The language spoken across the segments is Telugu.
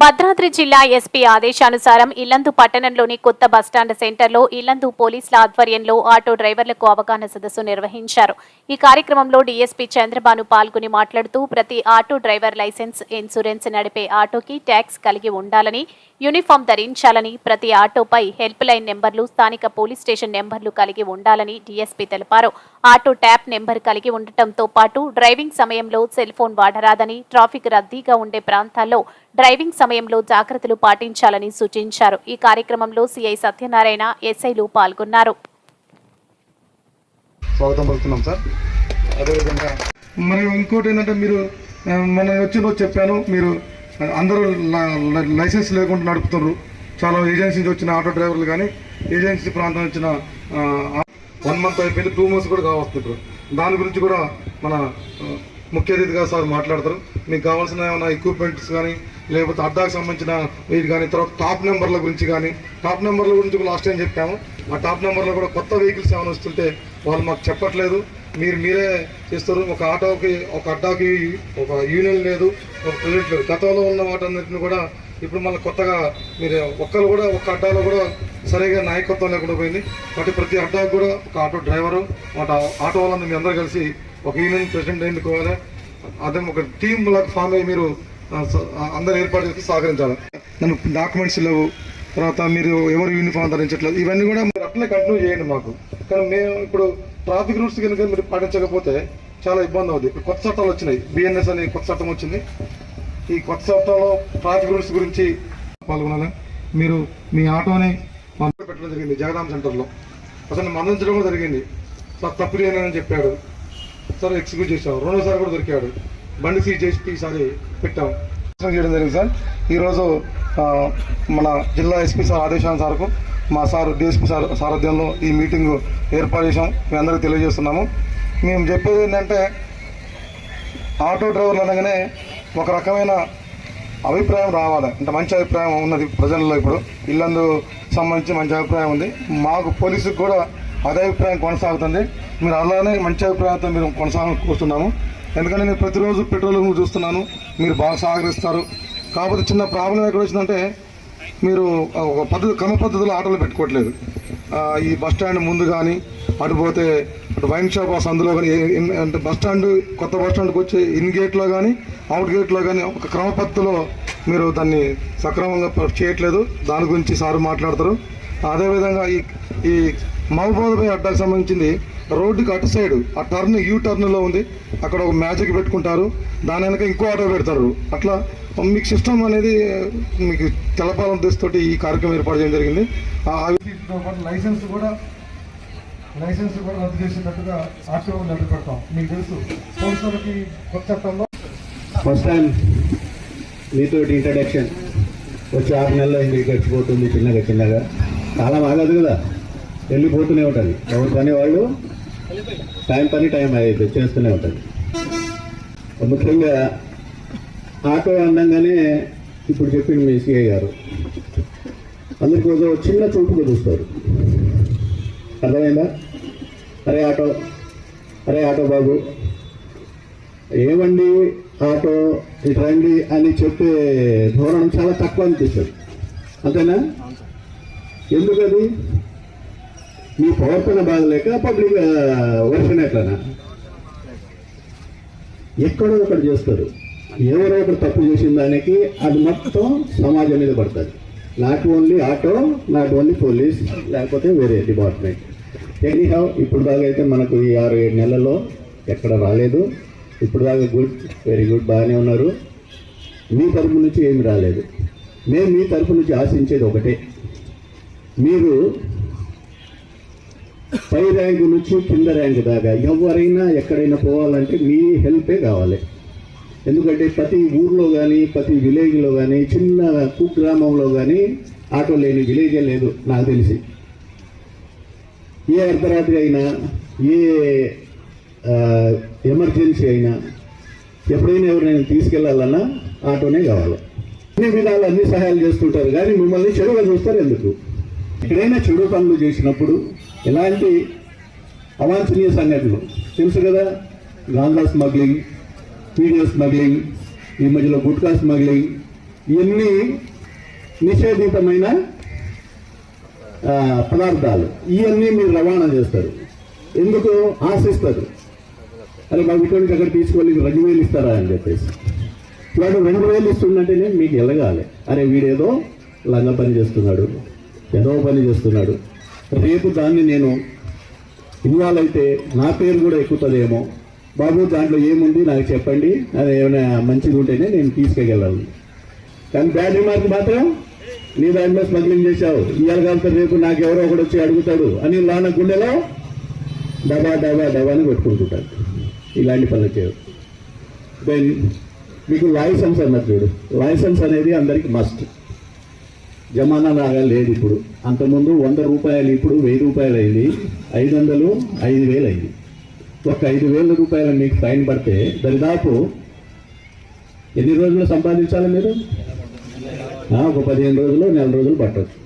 భద్రాద్రి జిల్లా ఎస్పీ ఆదేశానుసారం ఇల్లందు పట్టణంలోని కొత్త బస్టాండ్ సెంటర్లో ఇల్లందు పోలీసుల ఆధ్వర్యంలో ఆటో డ్రైవర్లకు అవగాహన సదస్సు నిర్వహించారు. ఈ కార్యక్రమంలో డీఎస్పీ చంద్రబాను పాల్గొని మాట్లాడుతూ ప్రతి ఆటో డ్రైవర్ లైసెన్స్ ఇన్సూరెన్స్ నడిపే ఆటోకి ట్యాక్స్ కలిగి ఉండాలని యూనిఫామ్ ధరించాలని ప్రతి ఆటోపై హెల్ప్ లైన్ నెంబర్లు స్థానిక పోలీస్ స్టేషన్ నెంబర్లు కలిగి ఉండాలని డీఎస్పీ తెలిపారు. ఆటో ట్యాప్ నెంబర్ కలిగి ఉండటంతో పాటు డ్రైవింగ్ సమయంలో సెల్ ఫోన్ వాడరాదని ట్రాఫిక్ రద్దీగా ఉండే ప్రాంతాల్లో డ్రైవింగ్ సమయంలో జాగ్రత్తలు పాటించాలని సూచించారు. ఈ కార్యక్రమంలో సిఐ సత్యనారాయణ ఎస్ఐలు పాల్గొన్నారు. స్వాగతం పలుకుతున్నాం సార్. అదేవిధంగా మరి ఇంకోటి ఏంటంటే మీరు మనం వచ్చిన రోజు చెప్పాను మీరు అందరూ లైసెన్స్ లేకుండా నడుపుతున్నారు. చాలా ఏజెన్సీ నుంచి వచ్చిన ఆటో డ్రైవర్లు కానీ ఏజెన్సీ ప్రాంతం వచ్చిన వన్ మంత్ అయిపోయింది టూ మంత్స్ కూడా కావస్తుంటారు దాని గురించి కూడా మన ముఖ్య అతిథిగా సార్ మాట్లాడతారు. మీకు కావాల్సిన ఏమైనా ఎక్విప్మెంట్స్ కానీ లేకపోతే అడ్డాకు సంబంధించిన వీటి కానీ తర్వాత టాప్ నెంబర్ల గురించి కానీ టాప్ నెంబర్ల గురించి లాస్ట్ టైం చెప్పాము. ఆ టాప్ నెంబర్లో కూడా కొత్త వెహికల్స్ ఏమైనా వస్తుంటే వాళ్ళు మాకు చెప్పట్లేదు. మీరు మీరే చేస్తారు. ఒక ఆటోకి ఒక అడ్డాకి ఒక యూనియన్ లేదు ఒక ప్రెసిడెంట్ లేదు. గతంలో ఉన్న వాటన్నిటిని కూడా ఇప్పుడు మళ్ళీ కొత్తగా మీరు ఒక్కరు కూడా ఒక అడ్డాలో కూడా సరిగా నాయకత్వం లేకుండా పోయింది. కాబట్టి ప్రతి అడ్డాకు కూడా ఒక ఆటో డ్రైవరు ఒక ఆటో వాళ్ళని మీ అందరూ కలిసి ఒక యూనియన్ ప్రెసిడెంట్ ఎన్నుకోవాలి అదే ఒక టీమ్ లాగా ఫామ్ అయ్యి మీరు అందరూ ఏర్పాటు చేసి సహకరించాలి. నన్ను డాక్యుమెంట్స్ లేవు. తర్వాత మీరు ఎవరు యూనిఫామ్ ధరించట్లేదు. ఇవన్నీ కూడా మీరు అట్లే కంటిన్యూ చేయండి మాకు. కానీ మేము ఇప్పుడు ట్రాఫిక్ రూల్స్ కనుక మీరు పాటించకపోతే చాలా ఇబ్బంది అవుతుంది ఇప్పుడు కొత్త చట్టాలు వచ్చినాయి. బిఎన్ఎస్ అనే కొత్త చట్టం వచ్చింది. ఈ కొత్త చట్టంలో ట్రాఫిక్ రూల్స్ గురించి పాల్గొనాలి? మీరు మీ ఆటోని మందు పెట్టడం జరిగింది జగదాం సెంటర్లో. అతన్ని మందించడం కూడా జరిగింది. సార్ తప్పు చేయనని చెప్పాడు. సార్ ఎక్స్క్యూజ్ చేసాం రెండోసారి కూడా దొరికాడు. బండి సీజ్ చేసి ఈసారి పెట్టాం. చేయడం జరిగింది సార్. ఈరోజు మన జిల్లా ఎస్పీ సార్ ఆదేశానుసారకు మా సార్ డిఎస్పీ సార్ సారథ్యంలో ఈ మీటింగ్ ఏర్పాటు చేసాం మీ అందరికీ తెలియజేస్తున్నాము. మేము చెప్పేది ఏంటంటే ఆటో డ్రైవర్లు అనగానే ఒక రకమైన అభిప్రాయం రావాలి. అంటే మంచి అభిప్రాయం ఉన్నది ప్రజల్లో ఇప్పుడు. ఇల్లందు సంబంధించి మంచి అభిప్రాయం ఉంది. మాకు పోలీసుకు కూడా అదే అభిప్రాయం కొనసాగుతుంది. మీరు అలానే మంచి అభిప్రాయంతో మీరు కొనసాగ కోరుతున్నాము. ఎందుకంటే నేను ప్రతిరోజు పెట్రోల్ చూస్తున్నాను. మీరు బాగా సహకరిస్తారు. కాకపోతే చిన్న ప్రాబ్లం ఎక్కడ వచ్చిందంటే మీరు ఒక పద్ధతి క్రమ పద్ధతిలో ఆటోలు పెట్టుకోవట్లేదు. ఈ బస్ స్టాండ్ ముందు కానీ అటు పోతే అటు వైన్ షాప్ ఆ సందులో కానీ ఇన్- అంటే బస్ స్టాండ్ కొత్త బస్ స్టాండ్కి వచ్చే ఇన్ గేట్లో కానీ అవుట్ గేట్లో కానీ ఒక క్రమ పద్ధతిలో మీరు దాన్ని సక్రమంగా చేయట్లేదు. దాని గురించి సారు మాట్లాడతారు. అదేవిధంగా ఈ ఈ మహబూబాబాద్ అడ్డాకు సంబంధించింది రోడ్డుకి అటు సైడ్ ఆ టర్న్ యూ టర్న్లో ఉంది. అక్కడ ఒక మ్యాజిక్ పెట్టుకుంటారు. దాని వెనక ఇంకో ఆటో పెడతారు. అట్లా మీకు సిస్టమ్ అనేది మీకు తెలపాలని ఉద్దేశంతో ఈ కార్యక్రమం ఏర్పాటు చేయడం జరిగింది. ఆ వీటితో పాటు లైసెన్స్ కూడా లైసెన్స్ కూడా రద్దు చేసేటట్టుగా ఆర్టీఓ రద్దు పెడతాం. మీకు తెలుసు పోలీసులకి కొత్త చట్టంలో ఫస్ట్ టైం మీతో ఇంట్రడక్షన్ వచ్చి ఆరు నెలల్లో ఇంటికి గడిచిపోతుంది చిన్నగా చిన్నగా. చాలా బాగదు కదా వెళ్ళిపోతూనే ఉంటుంది. ఎవరి పని వాళ్ళు టైం పని టైం అయితే చేస్తూనే ఉంటుంది. ముఖ్యంగా ఆటో అనగానే ఇప్పుడు చెప్పింది మీ సిఐ గారు. అందరికి ఒక చిన్న చూపుగా చూస్తారు అర్థమైందా? అరే ఆటో అరే ఆటో బాబు. ఏమండి ఆటో ఇటు రండి అని చెప్పే ధోరణం చాలా తక్కువ అనిపిస్తుంది. అంతేనా? ఎందుకది? మీ ప్రవర్తన బాగలేక పబ్లిక్ వర్షన్ ఎట్లనా ఎక్కడో ఒకటి చేస్తారు. ఎవరో ఒకటి తప్పు చేసిన దానికి అది మొత్తం సమాజం మీద పడుతుంది. Not only auto not only police లేకపోతే వేరే డిపార్ట్మెంట్. ఎనీహౌ ఇప్పుడు దాకా అయితే మనకు ఈ ఆరు ఏడు నెలల్లో ఎక్కడ రాలేదు. ఇప్పుడు దాకా గుడ్ వెరీ గుడ్ బాగానే ఉన్నారు. మీ తరపు నుంచి ఏమి రాలేదు. మేము మీ తరపు నుంచి ఆశించేది ఒకటే. మీరు పై ర్యాంకు నుంచి కింద ర్యాంకు దాకా ఎవరైనా ఎక్కడైనా పోవాలంటే మీ హెల్పే కావాలి. ఎందుకంటే ప్రతి ఊర్లో కానీ ప్రతి విలేజ్లో కానీ చిన్న కుగ్రామంలో కానీ ఆటో లేని విలేజే లేదు నాకు తెలిసి. ఏ అర్ధరాత్రి అయినా ఏ ఎమర్జెన్సీ అయినా ఎప్పుడైనా ఎవరైనా తీసుకెళ్ళాలన్నా ఆటోనే కావాలి. అన్ని విధాలు అన్ని సహాయాలు చేస్తుంటారు కానీ మిమ్మల్ని చెడుగా చూస్తారు ఎందుకు? ఎక్కడైనా చెడు పనులు చేసినప్పుడు ఇలాంటి అవాంఛనీయ సంఘటనలు. తెలుసు కదా? గాంజా స్మగ్లింగ్ పీడియో స్మగ్లింగ్ ఈ మధ్యలో గుట్కా స్మగ్లింగ్ ఇవన్నీ నిషేధితమైన పదార్థాలు. ఇవన్నీ మీరు రవాణా చేస్తారు. ఎందుకు? ఆశిస్తారు. అరే మాకు ఇటువంటి అక్కడ తీసుకొని రెండు వేలు ఇస్తారా అని చెప్పేసి. వాడు రెండు వేలు ఇస్తుందంటేనే మీకు ఎలగాలి. అరే వీడేదో లంగ పని చేస్తున్నాడు ఏదో పని చేస్తున్నాడు. రేపు దాన్ని నేను ఇన్వాల్వ్ అయితే నా పేరు కూడా ఎక్కుతుందేమో. బాబు దాంట్లో ఏముంది నాకు చెప్పండి. అది ఏమైనా మంచిది ఉంటేనే నేను తీసుకెళ్ళగలను. కానీ బ్యాడ్ రిమార్క్ మాత్రం నీ దాంట్లో స్మగ్లింగ్ చేశావు. ఇవాళ కాలంతో రేపు నాకు ఎవరో ఒకడు వచ్చి అడుగుతాడు. అని లాన గుండెలో డబా డబా డబా అని కొట్టుకుంటుంటాడు. ఇలాంటి పనులు చేయవు దెన్ మీకు లైసెన్స్ అన్నది చూడు. లైసెన్స్ అనేది అందరికి మస్ట్ జమానా లాగా లేదు ఇప్పుడు. అంతకుముందు వంద రూపాయలు ఇప్పుడు వెయ్యి రూపాయలు అయింది ఐదు వందలు ఐదు వేలు అయింది ఒక ఐదు వేల రూపాయలు మీకు ఫైన్ పడితే దరిదాపు ఎన్ని రోజులు సంపాదించాలి మీరు? ఒక పదిహేను రోజులు నెల రోజులు పట్టవచ్చు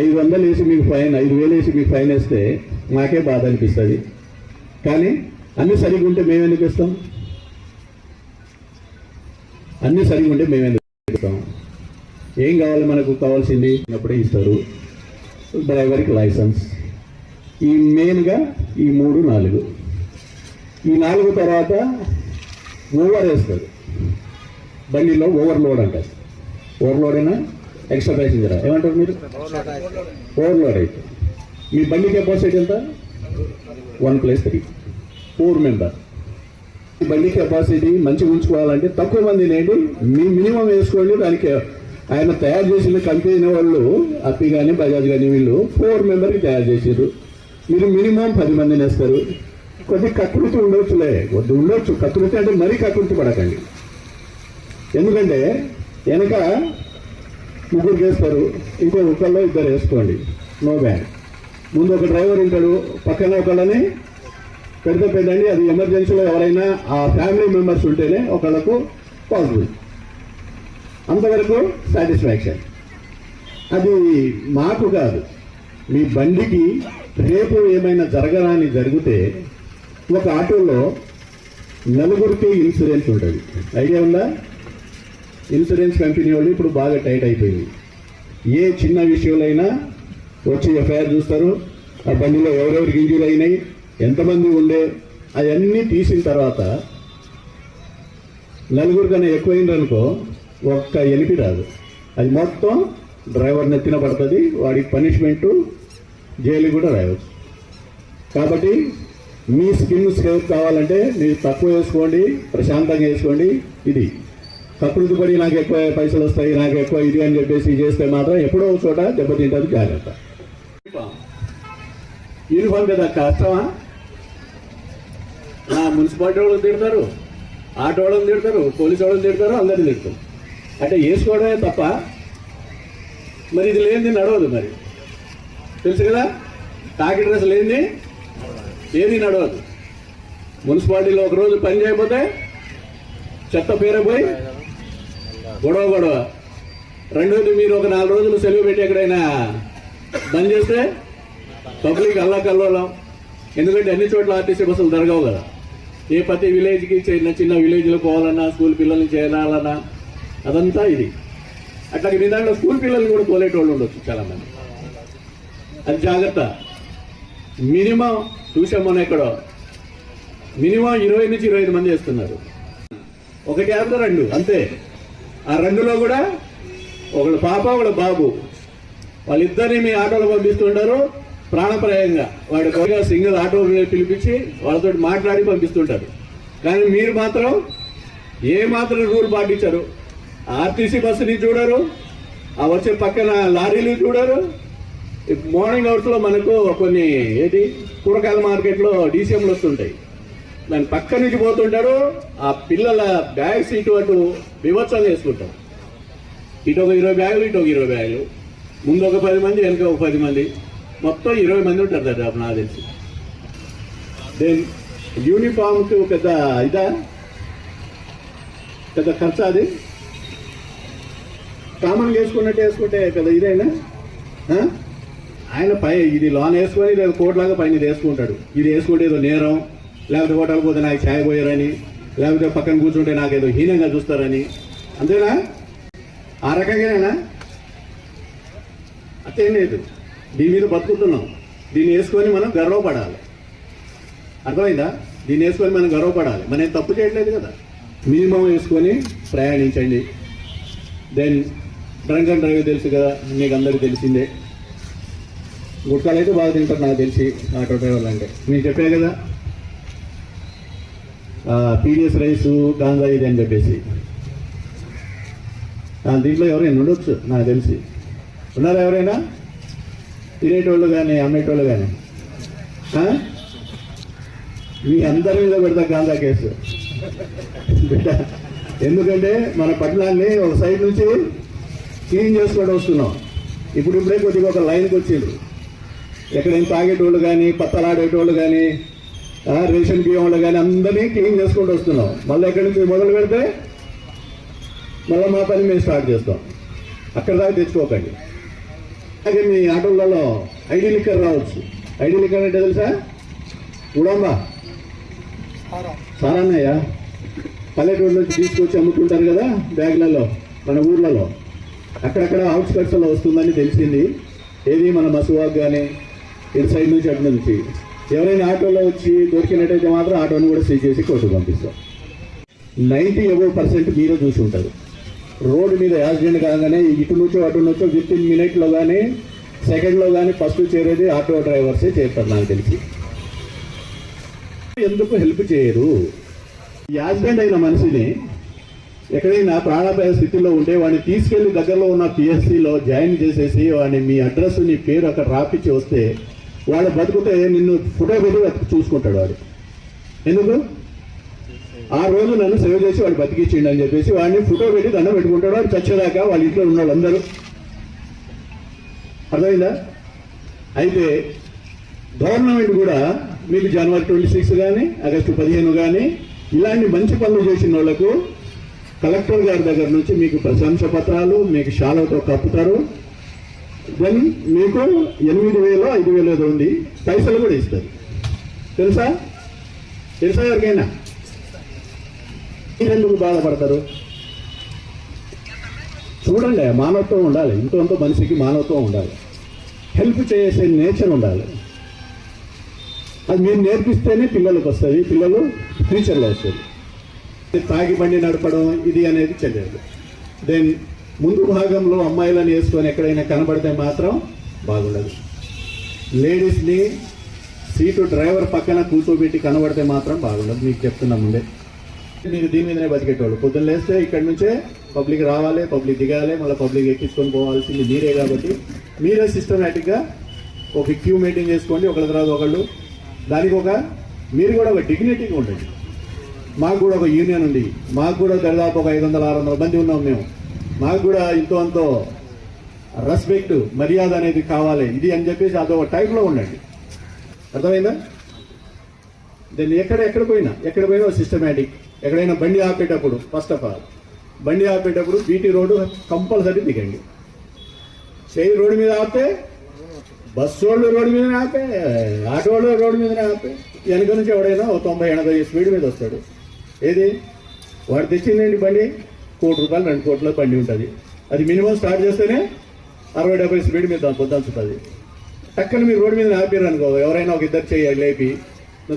ఐదు వందలు వేసి మీకు ఫైన్ ఐదు వేలు వేసి మీకు ఫైన్ వేస్తే మాకే బాధ అనిపిస్తుంది. కానీ అన్ని సరిగా ఉంటే మేము ఎందుకు ఇస్తాం? అన్ని సరిగా ఉంటే మేము ఎందుకు ఇస్తాం? ఏం కావాలి మనకు కావాల్సింది? అప్పుడే ఇస్తారు. డ్రైవర్కి లైసెన్స్. ఈ మెయిన్గా ఈ మూడు నాలుగు. ఈ నాలుగు తర్వాత ఓవర్ వేస్తారు. బండిలో ఓవర్లోడ్ అంటారు. ఓవర్లోడ్ అయినా ఎక్స్ట్రా ప్యాసింజరా? ఏమంటారు మీరు? ఓవర్లోడ్ అయితే. మీ బండి కెపాసిటీ ఎంత? One plus three. Four member. బండి కెపాసిటీ మంచిగా ఉంచుకోవాలంటే తక్కువ మంది నేండి మీ మినిమం వేసుకోండి దానికి ఆయన తయారు చేసిన కంపెనీ వాళ్ళు అప్పి కానీ బజాజ్ కానీ వీళ్ళు ఫోర్ మెంబర్కి తయారు చేసారు మీరు మినిమం పది మందిని వేస్తారు. కొద్ది కకృతి ఉండొచ్చులే. కొద్ది ఉండొచ్చు. కకృతి అంటే మరీ కకృతి పడకండి. ఎందుకంటే వెనక ముగ్గురు చేస్తారు ఇంకో ఒకళ్ళు ఇద్దరు వేసుకోండి. No bad. ముందు ఒక డ్రైవర్ ఉంటాడు. పక్కన ఒకళ్ళని పెడితే పెట్టండి అది ఎమర్జెన్సీలో ఎవరైనా ఆ ఫ్యామిలీ మెంబర్స్ ఉంటేనే ఒకళ్ళకు పాసిబుల్ అంతవరకు సాటిస్ఫాక్షన్. అది మాకు కాదు. మీ బండికి రేపు ఏమైనా జరగరాని జరిగితే ఒక ఆటోలో నలుగురికి ఇన్సూరెన్స్ ఉంటుంది. ఐడియా ఉందా? ఇన్సూరెన్స్ కంపెనీ వాళ్ళు ఇప్పుడు బాగా టైట్ అయిపోయింది. ఏ చిన్న విషయంలో వచ్చి ఎఫ్ఐఆర్ చూస్తారు. ఆ బండిలో ఎవరెవరికి ఇంజూరీ అయినాయి ఎంతమంది ఉండే అవన్నీ తీసిన తర్వాత నలుగురికన్నా కన్నా ఒక్క ఎలిపి రాదు. అది మొత్తం డ్రైవర్ నెత్తిన పడుతుంది వాడికి పనిష్మెంట్ జైలు కూడా రాయవచ్చు. కాబట్టి మీ స్కిన్ సేఫ్ కావాలంటే మీరు తక్కువ వేసుకోండి ప్రశాంతంగా వేసుకోండి ఇది. కకృతి పడి నాకు ఎక్కువ పైసలు వస్తాయి నాకు ఎక్కువ ఇది అని చెప్పేసి చేస్తే మాత్రం ఎప్పుడో ఒక చోట దెబ్బతింటారు జాగ్రత్త. యూనిఫామ్ కదా కష్టమా నా మున్సిపాలిటీ వాళ్ళని తిడతారు ఆటో వాళ్ళని తిడతారు పోలీసు వాళ్ళని తిడతారు అందరిని తిడతారు. అంటే వేసుకోవడమే తప్ప మరి ఇది లేనిది నడవదు మరి. తెలుసు కదా? కాకి డ్రెస్ లేనిది ఏది నడవదు. మున్సిపాలిటీలో ఒక రోజు పని చేయకపోతే చెత్త పేరపోయి గొడవ గొడవ. రెండోది మీరు ఒక నాలుగు రోజులు సెలవు పెట్టి ఎక్కడైనా బంద్ చేస్తే పబ్లిక్ అల్లా కల్లోలం. ఎందుకంటే అన్ని చోట్ల ఆర్టీసీ బస్సులు జరగవు కదా. ఏ ప్రతి విలేజ్కి చిన్న చిన్న విలేజ్లో పోవాలన్నా స్కూల్ పిల్లల్ని చేరాలన్నా అదంతా ఇది. అట్లా మీ దాంట్లో స్కూల్ పిల్లల్ని కూడా తోలేటోళ్ళు ఉండొచ్చు చాలామంది. అది జాగ్రత్త. మినిమం చూసాం మనం ఎక్కడో? మినిమం ఇరవై నుంచి ఇరవై ఐదు మంది వేస్తున్నారు ఒక క్యాబ్లో రెండు అంతే. ఆ రెండులో కూడా ఒకడు పాప ఒకడు బాబు. వాళ్ళిద్దరిని మీ ఆటోలో పంపిస్తుంటారు. ప్రాణప్రాయంగా. వాడి కొద్దిగా సింగిల్ ఆటో పిలిపించి వాళ్ళతో మాట్లాడి పంపిస్తుంటారు. కానీ మీరు మాత్రం ఏ మాత్రం రూల్ పాటించరు. ఆర్టీసీ బస్సుని చూడరు ఆ వచ్చే పక్కన లారీలు చూడరు. మార్నింగ్ అవర్స్లో మనకు కొన్ని ఏది కూరగాయల మార్కెట్లో డీసీఎంలు వస్తుంటాయి. దాని పక్క నుంచి పోతుంటారు ఆ పిల్లల బ్యాగ్స్ ఇటు అటు వివత్సం చేసుకుంటారు ఇటు ఒక ఇరవై బ్యాగులు ఇటు ఒక ఇరవై బ్యాగులు. ముందు ఒక పది మంది వెనక ఒక పది మంది. మొత్తం ఇరవై మంది ఉంటారు దాదాపు నాకు తెలిసి. దెన్ యూనిఫామ్కి పెద్ద ఇదా? పెద్ద ఖర్చు అది? కామన్ వేసుకున్నట్టు వేసుకుంటే కదా ఇదేనా? ఆయన పై ఇది లోన్ వేసుకొని లేదా కోట్లాగా పైన ఇది వేసుకుంటాడు. ఇది వేసుకుంటే ఏదో నేరం లేకపోతే హోటల్ పోతే నాకు ఛాయ్ పోయారని లేకపోతే పక్కన కూర్చుంటే నాకు ఏదో హీనంగా చూస్తారని. అంతేనా? ఆ రకంగానేనా? అంతేం లేదు. దీని మీద బతుకుతున్నాం. దీన్ని వేసుకొని మనం గర్వపడాలి. అర్థమైందా? దీన్ని వేసుకొని మనం గర్వపడాలి. మనం తప్పు చేయట్లేదు కదా. మినిమం వేసుకొని ప్రయాణించండి. దెన్ డ్రంక్ అండ్ డ్రైవ్ తెలుసు కదా మీకు అందరికీ తెలిసిందే. గుట్కాలు అయితే బాగా తింటారు నాకు తెలిసి ఆటో డ్రైవర్లు అంటే. నేను చెప్పే కదా పీడిఎస్ రైస్ గాంజా ఇది అని చెప్పేసి. దీంట్లో ఎవరైనా ఉండొచ్చు నాకు తెలిసి. ఉన్నారా ఎవరైనా? తినేటోళ్ళు కానీ అమ్మేటోళ్ళు కానీ మీ అందరి మీద పెడతా గాంధా కేసు. బిడ్డ ఎందుకంటే మన పట్టణాన్ని ఒక సైడ్ నుంచి క్లీన్ చేసుకొని వస్తున్నాం. ఇప్పుడు ఇప్పుడే కొద్దిగా ఒక లైన్కి వచ్చింది ఎక్కడైనా తాగేటోళ్ళు కానీ పత్తలాడేటోళ్ళు కానీ రేషన్ బియ్యం వాళ్ళు కానీ అందరినీ క్లీన్ చేసుకుంటూ వస్తున్నాం. మళ్ళీ ఎక్కడి నుంచి మొదలు పెడితే మళ్ళీ మా పని మేము స్టార్ట్ చేస్తాం. అక్కడ దాకా తెచ్చుకోకండి. అలాగే మీ ఆటోలలో ఐడి లిక్కర్ రావచ్చు. ఐడి లిక్కర్ అంటే తెలుసా? చూడమ్మా. సారన్నయ్య. పల్లెటూరు నుంచి తీసుకొచ్చి అమ్ముతుంటారు కదా బ్యాగ్లలో మన ఊర్లలో. అక్కడక్కడ అవుట్స్కట్స్లో వస్తుందని తెలిసింది. ఏది మన మసువాక్ కానీ ఇటు సైడ్ నుంచి అటు నుంచి. ఎవరైనా ఆటోలో వచ్చి దొరికినట్టయితే మాత్రం ఆటోని కూడా సీజ్ చేసి కోర్టుకు పంపిస్తాం. నైంటీ అబౌవ్ పర్సెంట్ మీరే చూసి ఉంటారు. రోడ్డు మీద యాక్సిడెంట్ కాగానే ఇటు నుంచో అటు నుంచో విత్ ఇన్ మినిట్లో కానీ సెకండ్లో కానీ ఫస్ట్ చేరేది ఆటో డ్రైవర్సే చేస్తారు నాకు తెలిసి. ఎందుకు హెల్ప్ చేయరు? ఈ యాక్సిడెంట్ అయిన మనిషిని ఎక్కడైనా ప్రాణాపాయ స్థితిలో ఉంటే వాడిని తీసుకెళ్ళి దగ్గరలో ఉన్న పిఎస్సిలో జాయిన్ చేసేసి వాడిని మీ అడ్రస్ నీ పేరు అక్కడ రాపిచ్చి వస్తే వాడు బతుకుతే నిన్ను ఫోటో పెట్టి బతుకు చూసుకుంటాడు వాడు. ఎందుకు? ఆ రోజు నన్ను సేవ్ చేసి వాడు బతికిచ్చిండు అని చెప్పేసి వాడిని ఫోటో పెట్టి దండం పెట్టుకుంటాడు. వాడు చచ్చేదాకా వాళ్ళ ఇంట్లో ఉన్న వాళ్ళందరూ అర్థమైందా? అయితే గవర్నమెంట్ కూడా మీకు జనవరి ట్వంటీ సిక్స్ కానీ ఆగస్టు పదిహేను కానీ ఇలాంటి మంచి పనులు చేసిన వాళ్ళకు కలెక్టర్ గారి దగ్గర నుంచి మీకు ప్రశంస పత్రాలు మీకు షాలతో కప్పుతారు. దెన్ మీకు ఎనిమిది వేలు ఐదు వేలు ఏదో ఉంది. పైసలు కూడా ఇస్తారు. తెలుసా? తెలుసా ఎవరికైనా? మీరెందుకు బాధపడతారు? చూడండి మానవత్వం ఉండాలి. ఇంట్లో మనిషికి మానవత్వం ఉండాలి. హెల్ప్ చేసే నేచర్ ఉండాలి. అది మీరు నేర్పిస్తేనే పిల్లలకు వస్తుంది. పిల్లలు ఫ్యూచర్లో వస్తుంది. తాగి బండి నడపడం ఇది అనేది చెల్లెదు దెన్ ముందు భాగంలో అమ్మాయిలను వేసుకొని ఎక్కడైనా కనబడితే మాత్రం బాగుండదు. లేడీస్ని సీటు డ్రైవర్ పక్కన కూర్చోబెట్టి కనబడితే మాత్రం బాగుండదు. మీకు చెప్తున్నా ముందే. మీరు దీని మీదనే బతికేటోళ్ళు. పొద్దున్న లేస్తే ఇక్కడ నుంచే పబ్లిక్ రావాలి పబ్లిక్ దిగాలి మళ్ళీ పబ్లిక్ ఎక్కించుకొని పోవాల్సింది మీరే కాబట్టి మీరే సిస్టమేటిక్గా ఒక క్యూ మీటింగ్ చేసుకోండి. ఒకళ్ళ తర్వాత ఒకళ్ళు దానికి ఒక మీరు కూడా ఒక డిగ్నిటీగా ఉండండి. మాకు కూడా ఒక యూనియన్ ఉంది. మాకు కూడా దాదాపు ఒక ఐదు వందల ఆరు వందల మంది ఉన్నాం మేము. మాకు కూడా ఇంతో అంతో రెస్పెక్ట్ మర్యాద అనేది కావాలి. ఇది అని చెప్పేసి అదొక టైప్లో ఉండండి. అర్థమైందా? దాన్ని ఎక్కడ ఎక్కడ పోయినా ఎక్కడ పోయినా సిస్టమేటిక్ ఎక్కడైనా బండి ఆపేటప్పుడు ఫస్ట్ ఆఫ్ ఆల్ బండి ఆపేటప్పుడు బీటీ రోడ్డు కంపల్సరీ దిగండి. చేయి రోడ్డు మీద ఆపితే బస్సు వాళ్ళు రోడ్డు మీద ఆపే ఆటో వాళ్ళు రోడ్డు మీద ఆపే. వెనక నుంచి ఎవడైనా ఓ తొంభై ఎనభై స్పీడ్ మీద వస్తాడు. ఏది? వాడు తెచ్చిందండి బండి? కోటి రూపాయలు రెండు కోట్ల బండి ఉంటుంది. అది మినిమం స్టార్ట్ చేస్తేనే అరవై డెబ్బై స్పీడ్ మీద పొద్దుంచుతుంది టక్కన మీరు రోడ్డు మీద ఆపారు అనుకో ఎవరైనా ఒక ఇద్దరు చేయాలి లేపి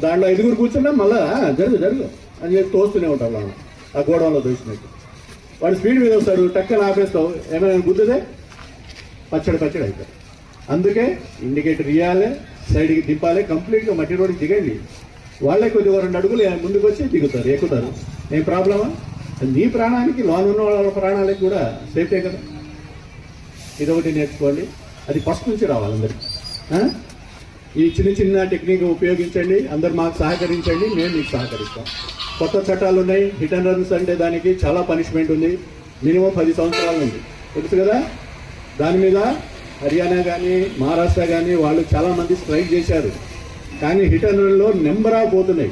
దాంట్లో ఐదుగురు కూర్చున్నా మళ్ళా జరుగు జరుగు అని చెప్పి తోస్తూనే ఉంటాం మనం. ఆ గోడౌన్లో తోసినట్టు. వాడు స్పీడ్ మీద వస్తాడు టక్కన ఆపేస్తావు ఏమైనా గుద్దుదే పచ్చడి పచ్చడి అవుతాడు అందుకే ఇండికేటర్ ఇవ్వాలి సైడ్కి దింపాలి కంప్లీట్గా మట్టి రోడ్కి దిగండి. వాళ్ళే కొద్దిగా రెండు అడుగులు ముందుకు వచ్చి దిగుతారు ఎక్కుతారు. ఏం ప్రాబ్లమా? నీ ప్రాణానికి లోన్ ఉన్న వాళ్ళ ప్రాణాలకి కూడా సేఫే కదా. ఇదొకటి నేర్చుకోండి. అది ఫస్ట్ నుంచి రావాలి అందరికి. ఈ చిన్న చిన్న టెక్నిక్ ఉపయోగించండి అందరు మాకు సహకరించండి మేము మీకు సహకరిస్తాం. కొత్త చట్టాలు ఉన్నాయి హిట్ అండ్ రన్స్ అంటే దానికి చాలా పనిష్మెంట్ ఉంది. మినిమం పది సంవత్సరాలు ఉంది. తెలుసు కదా? దాని మీద హర్యానా కానీ మహారాష్ట్ర కానీ వాళ్ళు చాలా మంది స్ట్రైక్ చేశారు. కానీ హిట్ అండ్ రన్లో నెంబర్ ఆఫ్ పోతున్నాయి.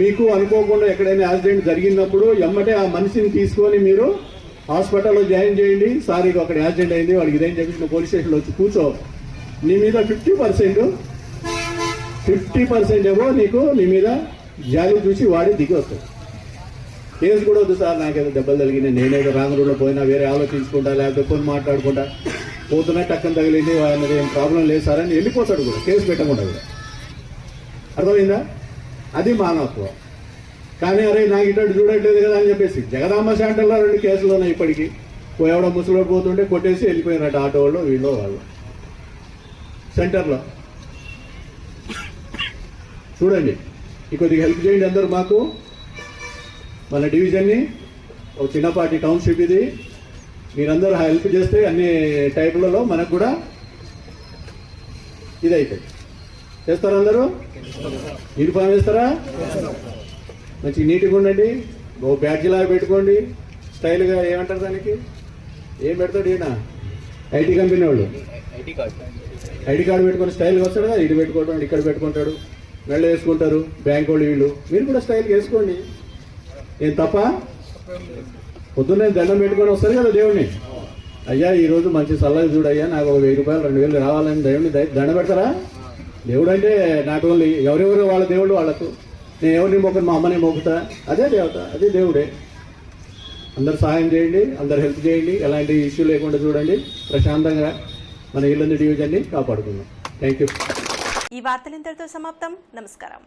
మీకు అనుకోకుండా ఎక్కడైనా యాక్సిడెంట్ జరిగినప్పుడు ఎమ్మటే ఆ మనిషిని తీసుకొని మీరు హాస్పిటల్లో జాయిన్ చేయండి. సార్ ఇక అక్కడ యాక్సిడెంట్ అయింది వాడికి ఇదేం చెప్పి పోలీస్ స్టేషన్లో వచ్చి కూర్చో. నీ మీద ఫిఫ్టీ పర్సెంట్ ఫిఫ్టీ పర్సెంట్ ఏమో నీకు నీ మీద జాలి చూసి వాడి దిగి వస్తాడు కేసు కూడా వద్దు సార్ నాకేదో దెబ్బలు తగిలినాయి. నేనేదో రాంగ్ రూట్లో పోయినా వేరే ఆలోచించుకుంటా లేకపోతే ఫోన్ మాట్లాడుకుంటా. పోతున్నా టక్కన తగిలింది వాళ్ళది ఏం ప్రాబ్లం లేదు సార్ అని వెళ్ళిపోతాడు కూడా. కేసు పెట్టకుండా కూడా. అర్థమైందా? అది మానవత్వం. కానీ అరే నాకు ఇటువంటి చూడట్లేదు కదా అని చెప్పేసి జగదాంబ సెంటర్లో రెండు కేసులు ఉన్నాయి ఇప్పటికీ. ఎవడో ముసలోడు పోతుంటే కొట్టేసి వెళ్ళిపోయినట్టు ఆటో వాళ్ళు వీళ్ళు వాళ్ళు. సెంటర్లో. చూడండి. ఈ కొద్దిగా హెల్ప్ చేయండి అందరూ మాకు. మన డివిజన్ని ఒక చిన్నపాటి టౌన్షిప్ ఇది. మీరందరూ హెల్ప్ చేస్తే అన్ని టైపులలో మనకు కూడా ఇది అవుతుంది చేస్తారా అందరూ? యూనిఫామ్ వేస్తారా మంచి నీట్గా ఉండండి. ఓ బ్యాడ్జ్ లాగా పెట్టుకోండి. స్టైల్గా ఏమంటారు దానికి? ఏం పెడతాడు ఈయన? ఐటీ కంపెనీ వాళ్ళు. ఐడి కార్డు పెట్టుకొని స్టైల్గా వస్తాడు కదా ఇటు పెట్టుకుంటాడు ఇక్కడ పెట్టుకుంటాడు. మెళ్ళ వేసుకుంటారు బ్యాంక్ వాళ్ళు వీళ్ళు. మీరు కూడా స్టైల్గా వేసుకోండి. ఏం తప్ప? పొద్దున్నే దండం పెట్టుకొని వస్తారు కదా దేవుడిని అయ్యా ఈరోజు మంచి సల్లగా చూడయ్యా నాకు ఒక వెయ్యి రూపాయలు రెండు వేలు రావాలని దేవుడిని దండం పెడతారా? దేవుడు అంటే నాట్ ఓన్లీ ఎవరెవరు వాళ్ళ దేవుడు వాళ్ళకు. నేను ఎవరిని మొక్కను మా అమ్మని మొక్కుతా. అదే దేవత అదే దేవుడే. అందరు సహాయం చేయండి అందరు హెల్ప్ చేయండి ఎలాంటి ఇష్యూ లేకుండా చూడండి ప్రశాంతంగా మన ఇళ్ళని డివిజన్ని కాపాడుకుందాం. థ్యాంక్ యూ ఈ వార్తలు ఇంతటితో సమాప్తం. నమస్కారం.